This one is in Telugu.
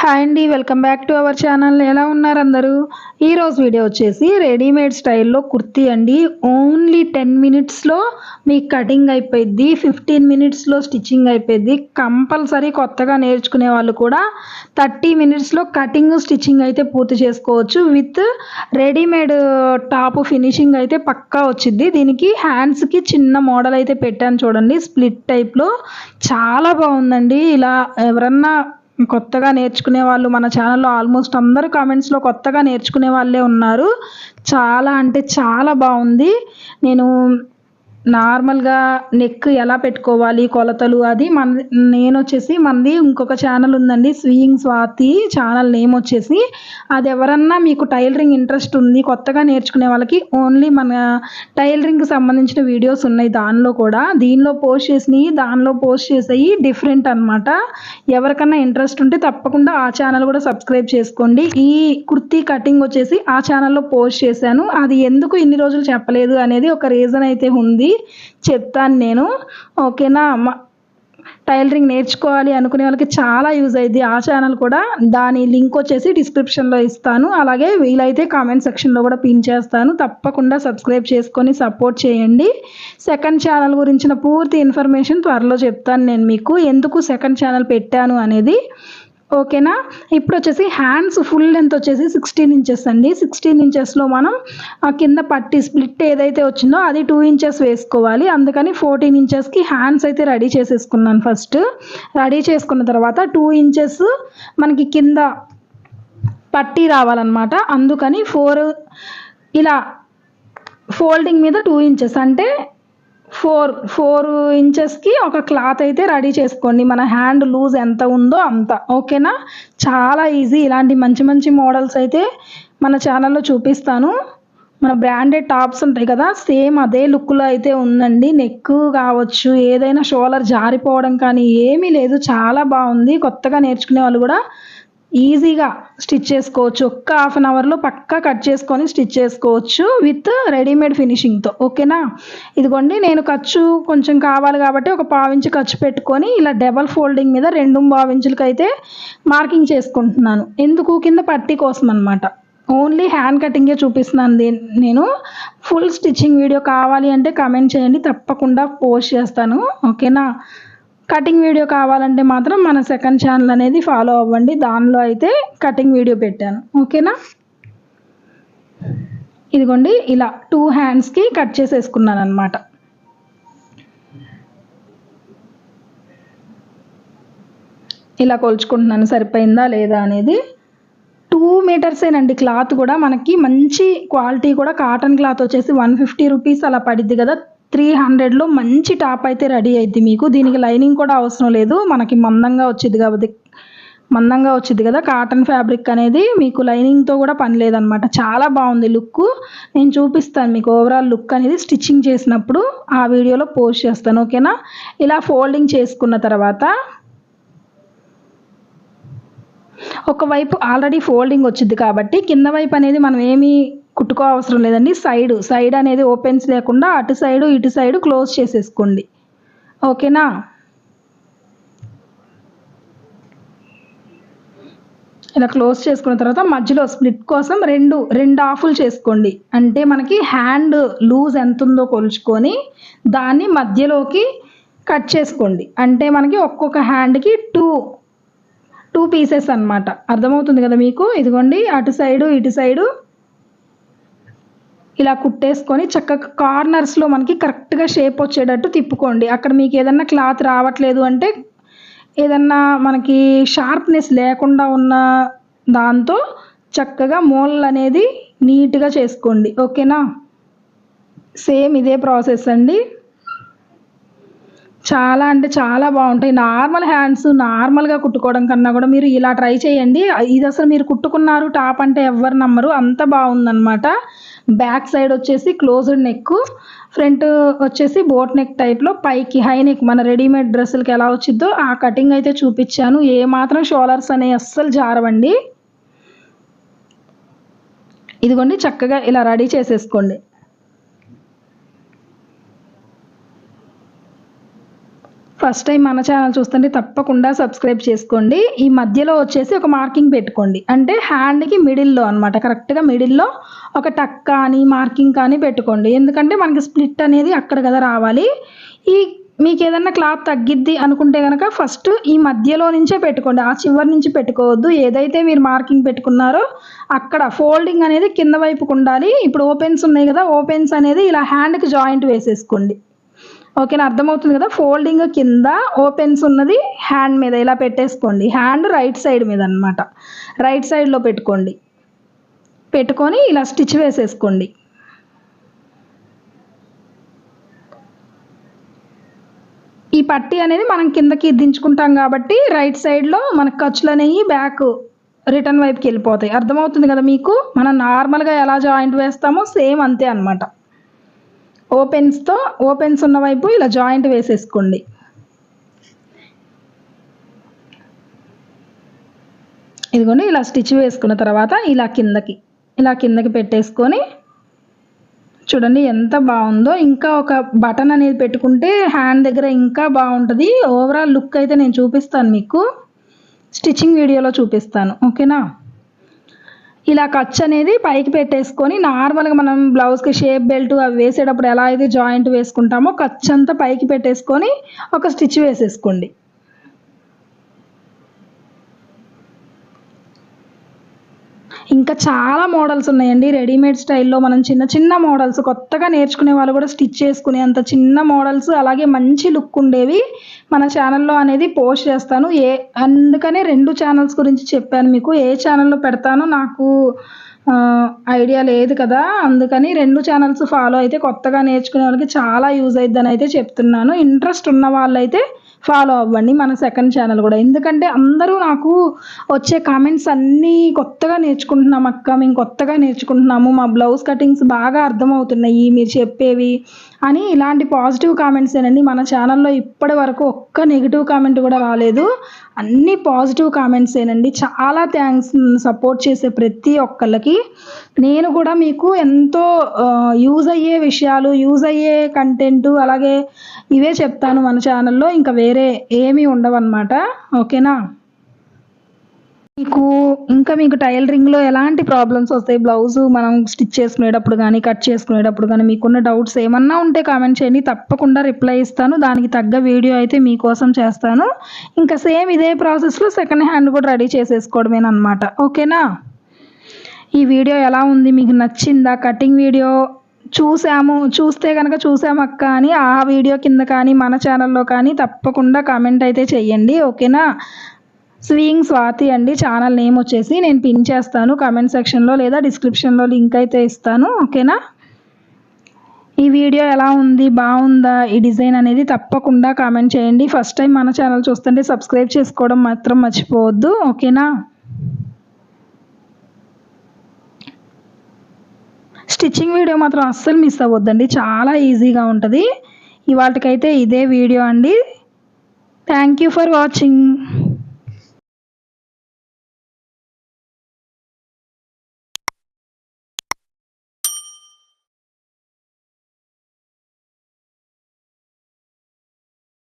హాయ్ అండి welcome back to our channel. ఎలా ఉన్నారు అందరూ? ఈరోజు వీడియో వచ్చేసి రెడీమేడ్ స్టైల్లో కుర్తీ అండి. ఓన్లీ టెన్ మినిట్స్లో మీకు కటింగ్ అయిపోయింది ఫిఫ్టీన్ మినిట్స్లో స్టిచ్చింగ్ అయిపోయింది కంపల్సరీ కొత్తగా నేర్చుకునే వాళ్ళు కూడా థర్టీ మినిట్స్లో కటింగ్ స్టిచ్చింగ్ అయితే పూర్తి చేసుకోవచ్చు. విత్ రెడీమేడ్ టాప్ ఫినిషింగ్ అయితే పక్కా వచ్చింది దీనికి హ్యాండ్స్కి చిన్న మోడల్ అయితే పెట్టాను చూడండి. స్ప్లిట్ టైప్లో. చాలా బాగుందండి. ఇలా ఎవరన్నా కొత్తగా నేర్చుకునే వాళ్ళు మన ఛానల్లో ఆల్మోస్ట్ అందరూ కామెంట్స్లో కొత్తగా నేర్చుకునే వాళ్ళే ఉన్నారు. చాలా అంటే చాలా బాగుంది. నేను నార్మల్గా నెక్ ఎలా పెట్టుకోవాలి కొలతలు అది మన నేను వచ్చేసి మనది ఇంకొక ఛానల్ ఉందండి స్వీయింగ్ స్వాతి ఛానల్ నేమ్ వచ్చేసి అది ఎవరన్నా మీకు టైలరింగ్ ఇంట్రెస్ట్ ఉంది కొత్తగా నేర్చుకునే వాళ్ళకి ఓన్లీ మన టైలరింగ్కి సంబంధించిన వీడియోస్ ఉన్నాయి దానిలో కూడా. దీనిలో పోస్ట్ చేసినవి దానిలో పోస్ట్ చేసేవి డిఫరెంట్ అనమాట ఎవరికన్నా ఇంట్రెస్ట్ ఉంటే తప్పకుండా ఆ ఛానల్ కూడా సబ్స్క్రైబ్ చేసుకోండి. ఈ కుర్తీ కటింగ్ వచ్చేసి ఆ ఛానల్లో పోస్ట్ చేశాను. అది ఎందుకు ఇన్ని రోజులు చెప్పలేదు అనేది ఒక రీజన్ అయితే ఉంది. చెప్తాను నేను. ఓకేనా? టైలరింగ్ నేర్చుకోవాలి అనుకునే వాళ్ళకి చాలా యూజ్ అయింది ఆ ఛానల్ కూడా దాని లింక్ వచ్చేసి డిస్క్రిప్షన్లో ఇస్తాను. అలాగే వీలైతే కామెంట్ సెక్షన్లో కూడా పిన్ చేస్తాను. తప్పకుండా సబ్స్క్రైబ్ చేసుకొని సపోర్ట్ చేయండి. సెకండ్ ఛానల్ గురించిన పూర్తి ఇన్ఫర్మేషన్ త్వరలో చెప్తాను నేను మీకు. ఎందుకు సెకండ్ ఛానల్ పెట్టాను అనేది ఓకేనా? ఇప్పుడు వచ్చేసి హ్యాండ్స్ ఫుల్ లెంత్ వచ్చేసి సిక్స్టీన్ ఇంచెస్ అండి. సిక్స్టీన్ ఇంచెస్లో మనం ఆ కింద పట్టి స్ప్లిట్ ఏదైతే వచ్చిందో అది టూ ఇంచెస్ వేసుకోవాలి. అందుకని ఫోర్టీన్ ఇంచెస్కి హ్యాండ్స్ అయితే రెడీ చేసేసుకున్నాను ఫస్ట్ రెడీ చేసుకున్న తర్వాత టూ ఇంచెస్ మనకి కింద పట్టి రావాలన్నమాట. అందుకని ఫోర్ ఇలా ఫోల్డింగ్ మీద టూ ఇంచెస్ అంటే ఫోర్ ఫోర్ ఇంచెస్కి ఒక క్లాత్ అయితే రెడీ చేసుకోండి. మన హ్యాండ్ లూజ్ ఎంత ఉందో అంత. ఓకేనా? చాలా ఈజీ. ఇలాంటి మంచి మంచి మోడల్స్ అయితే మన ఛానల్లో చూపిస్తాను. మన బ్రాండెడ్ టాప్స్ ఉంటాయి కదా సేమ్ అదే లుక్లో అయితే ఉందండి. నెక్ కావచ్చు ఏదైనా షోలర్ జారిపోవడం కానీ ఏమీ లేదు. చాలా బాగుంది. కొత్తగా నేర్చుకునే వాళ్ళు కూడా ఈజీగా స్టిచ్ చేసుకోవచ్చు. ఒక్క హాఫ్ అన్ అవర్లో పక్కా కట్ చేసుకొని స్టిచ్ చేసుకోవచ్చు విత్ రెడీమేడ్ ఫినిషింగ్తో ఓకేనా? ఇదిగోండి నేను ఖర్చు కొంచెం కావాలి కాబట్టి ఒక పావించి ఖర్చు పెట్టుకొని ఇలా డబల్ ఫోల్డింగ్ మీద రెండు పావించులకి అయితే మార్కింగ్ చేసుకుంటున్నాను. ఎందుకు? కింద పట్టి కోసం అనమాట ఓన్లీ హ్యాండ్ కటింగే చూపిస్తున్నాను నేను. ఫుల్ స్టిచ్చింగ్ వీడియో కావాలి అంటే కమెంట్ చేయండి తప్పకుండా పోస్ట్ చేస్తాను. ఓకేనా? కటింగ్ వీడియో కావాలంటే మాత్రం మన సెకండ్ ఛానల్ అనేది ఫాలో అవ్వండి. దానిలో అయితే కటింగ్ వీడియో పెట్టాను. ఓకేనా? ఇదిగోండి ఇలా టూ హ్యాండ్స్కి కట్ చేసేసుకున్నాను అనమాట ఇలా కొలుచుకుంటున్నాను. సరిపోయిందా లేదా అనేది టూ మీటర్సేనండి క్లాత్ కూడా. మనకి మంచి క్వాలిటీ కూడా. కాటన్ క్లాత్ వచ్చేసి వన్ ఫిఫ్టీ రూపీస్ అలా పడిద్ది కదా. త్రీ హండ్రెడ్లో మంచి టాప్ అయితే రెడీ అయింది మీకు. దీనికి లైనింగ్ కూడా అవసరం లేదు. మనకి మందంగా వచ్చింది కాబట్టి మందంగా వచ్చింది కదా. కాటన్ ఫ్యాబ్రిక్ అనేది మీకు లైనింగ్తో కూడా పని లేదనమాట. చాలా బాగుంది లుక్ నేను చూపిస్తాను మీకు ఓవరాల్ లుక్ అనేది స్టిచ్చింగ్ చేసినప్పుడు. ఆ వీడియోలో పోస్ట్ చేస్తాను ఓకేనా? ఇలా ఫోల్డింగ్ చేసుకున్న తర్వాత ఒకవైపు ఆల్రెడీ ఫోల్డింగ్ వచ్చింది కాబట్టి కింద వైపు అనేది మనం ఏమీ కుట్టుకో అవసరం లేదండి. సైడ్ సైడ్ అనేది ఓపెన్స్ లేకుండా అటు సైడు ఇటు సైడు క్లోజ్ చేసేసుకోండి. ఓకేనా? ఇలా క్లోజ్ చేసుకున్న తర్వాత మధ్యలో స్ప్లిట్ కోసం రెండు రెండు ఆఫులు చేసుకోండి. అంటే మనకి హ్యాండ్ లూజ్ ఎంత ఉందో కొలుచుకొని దాన్ని మధ్యలోకి కట్ చేసుకోండి. అంటే మనకి ఒక్కొక్క హ్యాండ్కి టూ టూ పీసెస్ అనమాట అర్థమవుతుంది కదా మీకు? ఇదిగోండి అటు సైడు ఇటు సైడు ఇలా కుట్టేసుకొని చక్కగా కార్నర్స్లో మనకి కరెక్ట్గా షేప్ వచ్చేటట్టు తిప్పుకోండి. అక్కడ మీకు ఏదన్నా క్లాత్ రావట్లేదు అంటే ఏదన్నా మనకి షార్ప్నెస్ లేకుండా ఉన్న దాంతో చక్కగా మూలలు అనేది నీట్గా చేసుకోండి. ఓకేనా సేమ్ ఇదే ప్రాసెస్ అండి. చాలా అంటే చాలా బాగుంటాయి. నార్మల్ హ్యాండ్స్ నార్మల్గా కుట్టుకోవడం కన్నా కూడా మీరు ఇలా ట్రై చేయండి. ఇది అసలు మీరు కుట్టుకున్నారు టాప్ అంటే ఎవరు నమ్మరు. అంత బాగుందన్నమాట. బ్యాక్ సైడ్ వచ్చేసి క్లోజ్డ్ నెక్ ఫ్రంట్ వచ్చేసి బోట్ నెక్ టైప్లో పైకి హై నెక్. మన రెడీమేడ్ డ్రెస్సులకి ఎలా వచ్చిందో ఆ కటింగ్ అయితే చూపించాను. ఏ మాత్రం షోలర్స్ అనేవి అస్సలు జారవండి. ఇదిగోండి చక్కగా ఇలా రెడీ చేసేసుకోండి. ఫస్ట్ టైం మన ఛానల్ చూస్తుంటే తప్పకుండా సబ్స్క్రైబ్ చేసుకోండి. ఈ మధ్యలో వచ్చేసి ఒక మార్కింగ్ పెట్టుకోండి. అంటే హ్యాండ్కి మిడిల్లో అనమాట కరెక్ట్గా మిడిల్లో ఒక టక్ కానీ మార్కింగ్ కానీ పెట్టుకోండి. ఎందుకంటే మనకి స్ప్లిట్ అనేది అక్కడ కదా రావాలి. ఈ మీకు ఏదన్నా క్లాత్ తగ్గిద్ది అనుకుంటే కనుక ఫస్ట్ ఈ మధ్యలో నుంచే పెట్టుకోండి. ఆ చివరి నుంచి పెట్టుకోవద్దు. ఏదైతే మీరు మార్కింగ్ పెట్టుకున్నారో అక్కడ ఫోల్డింగ్ అనేది కింద వైపుకు ఉండాలి. ఇప్పుడు ఓపెన్స్ ఉన్నాయి కదా. ఓపెన్స్ అనేది ఇలా హ్యాండ్కి జాయింట్ వేసేసుకోండి. ఓకేనా అర్థమవుతుంది కదా. ఫోల్డింగ్ కింద ఓపెన్స్ ఉన్నది హ్యాండ్ మీద. ఇలా పెట్టేసుకోండి. హ్యాండ్ రైట్ సైడ్ మీద అనమాట రైట్ సైడ్లో పెట్టుకోండి. పెట్టుకొని ఇలా స్టిచ్ వేసేసుకోండి. ఈ పట్టి అనేది మనం కిందకి దించుకుంటాం కాబట్టి రైట్ సైడ్లో మనకు ఖర్చులు అనేవి బ్యాక్ రిటర్న్ వైపుకి వెళ్ళిపోతాయి. అర్థమవుతుంది కదా మీకు? మనం నార్మల్గా ఎలా జాయింట్ వేస్తామో సేమ్ అంతే అనమాట ఓపెన్స్తో ఓపెన్స్ ఉన్న వైపు ఇలా జాయింట్ వేసేసుకోండి. ఇదిగోండి ఇలా స్టిచ్ వేసుకున్న తర్వాత ఇలా కిందకి ఇలా కిందకి పెట్టేసుకొని చూడండి ఎంత బాగుందో. ఇంకా ఒక బటన్ అనేది పెట్టుకుంటే హ్యాండ్ దగ్గర ఇంకా బాగుంటుంది. ఓవరాల్ లుక్ అయితే నేను చూపిస్తాను మీకు. స్టిచ్చింగ్ వీడియోలో చూపిస్తాను. ఓకేనా? ఇలా ఖర్చు అనేది పైకి పెట్టేసుకొని నార్మల్గా మనం బ్లౌజ్కి షేప్ బెల్ట్ అవి వేసేటప్పుడు ఎలా అయితే జాయింట్ వేసుకుంటామో ఖర్చు అంతా పైకి పెట్టేసుకొని ఒక స్టిచ్ వేసేసుకోండి. ఇంకా చాలా మోడల్స్ ఉన్నాయండి. రెడీమేడ్ స్టైల్లో మనం చిన్న చిన్న మోడల్స్ కొత్తగా నేర్చుకునే వాళ్ళు కూడా స్టిచ్ చేసుకునే అంత చిన్న మోడల్స్ అలాగే మంచి లుక్ ఉండేవి మన ఛానల్లో అనేది పోస్ట్ చేస్తాను. ఏ అందుకనే రెండు ఛానల్స్ గురించి చెప్పాను మీకు. ఏ ఛానల్లో పెడతానో నాకు ఐడియా లేదు కదా. అందుకని రెండు ఛానల్స్ ఫాలో అయితే కొత్తగా నేర్చుకునే వాళ్ళకి చాలా యూజ్ అవుద్దని అయితే చెప్తున్నాను. ఇంట్రెస్ట్ ఉన్న వాళ్ళైతే ఫాలో అవ్వండి మన సెకండ్ ఛానల్ కూడా. ఎందుకంటే అందరూ నాకు వచ్చే కామెంట్స్ అన్నీ కొత్తగా నేర్చుకుంటున్నాం అక్క. మేము కొత్తగా నేర్చుకుంటున్నాము. మా బ్లౌజ్ కటింగ్స్ బాగా అర్థమవుతున్నాయి. మీరు చెప్పేవి అని ఇలాంటి పాజిటివ్ కామెంట్స్ ఏనండి మన ఛానల్లో ఇప్పటి వరకు ఒక్క నెగిటివ్ కామెంట్ కూడా రాలేదు. అన్ని పాజిటివ్ కామెంట్స్ ఏనండి. చాలా థ్యాంక్స్ సపోర్ట్ చేసే ప్రతి ఒక్కళ్ళకి. నేను కూడా మీకు ఎంతో యూజ్ అయ్యే విషయాలు యూజ్ అయ్యే కంటెంట్ అలాగే ఇవే చెప్తాను మన ఛానల్లో ఇంకా వేరే ఏమీ ఉండవన్నమాట. ఓకేనా? మీకు ఇంకా మీకు టైలరింగ్లో ఎలాంటి ప్రాబ్లమ్స్ వస్తాయి? బ్లౌజ్ మనం స్టిచ్ చేసుకునేటప్పుడు కానీ కట్ చేసుకునేటప్పుడు కానీ మీకున్న డౌట్స్ ఏమన్నా ఉంటే కామెంట్ చేయండి. తప్పకుండా రిప్లై ఇస్తాను. దానికి తగ్గ వీడియో అయితే మీకోసం చేస్తాను. ఇంకా సేమ్ ఇదే ప్రాసెస్లో సెకండ్ హ్యాండ్ కూడా రెడీ చేసేసుకోవడమేనమాట ఓకేనా? ఈ వీడియో ఎలా ఉంది? మీకు నచ్చిందా? కటింగ్ వీడియో చూసాము. చూస్తే కనుక చూసాము అక్క అని ఆ వీడియో కింద కానీ మన ఛానల్లో కానీ తప్పకుండా కామెంట్ అయితే చెయ్యండి ఓకేనా? స్వీయింగ్ స్వాతి అండి ఛానల్ నేమ్ వచ్చేసి నేను పిన్ చేస్తాను కామెంట్ సెక్షన్లో లేదా డిస్క్రిప్షన్లో లింక్ అయితే ఇస్తాను ఓకేనా? ఈ వీడియో ఎలా ఉంది బాగుందా ఈ డిజైన్ అనేది తప్పకుండా కామెంట్ చేయండి. ఫస్ట్ టైం మన ఛానల్ చూస్తుంటే సబ్స్క్రైబ్ చేసుకోవడం మాత్రం మర్చిపోవద్దు ఓకేనా? స్టిచ్చింగ్ వీడియో మాత్రం అస్సలు మిస్ అవ్వద్దండి చాలా ఈజీగా ఉంటుంది. ఇవాళకైతే ఇదే వీడియో అండి. Thank you for watching